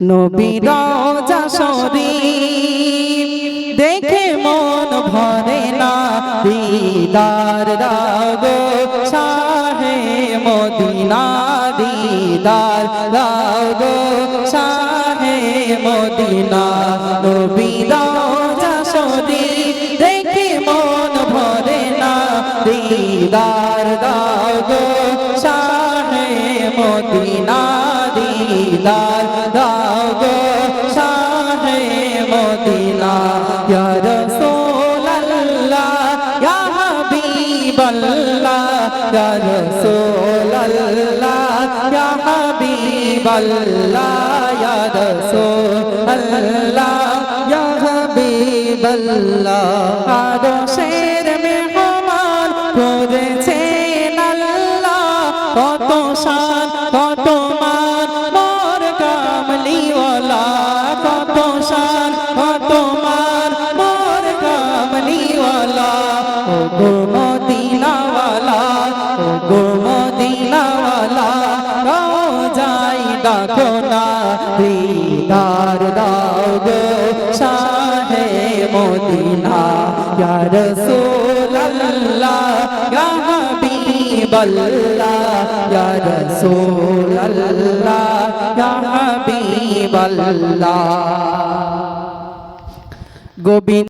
নবী রাজা দেখে মন ভরে না। দিদার রাগো শাহে মদিনা দিদার রাগো শাহে মদিনা। নবী রাজা শরীফ দেখে মন ভরে না। দিদার রাগো শাহে মদিনা দিদার শাহে মদিনা, ইয়া রাসূলুল্লাহ, ইয়া হাবিবাল্লাহ, ইয়া রাসূলুল্লাহ, ইয়া হাবিবাল্লাহ, ইয়া রাসূলুল্লাহ, ইয়া হাবিবাল্লাহ। আদশের মেহমান করেছেন আল্লাহ, কত শান, কত মান, মোর কামলিওয়ালা ও গো মদিনাওয়ালা, ও গো মদিনাওয়ালা যাই ডাকো না, দিদার দাও গো শাহে মদিনা। ইয়া ইয়া হাবিবাল্লাহ, ইয়া রাসূলুল্লাহ, ইয়া হাবিবাল্লাহ। গোবিন্দ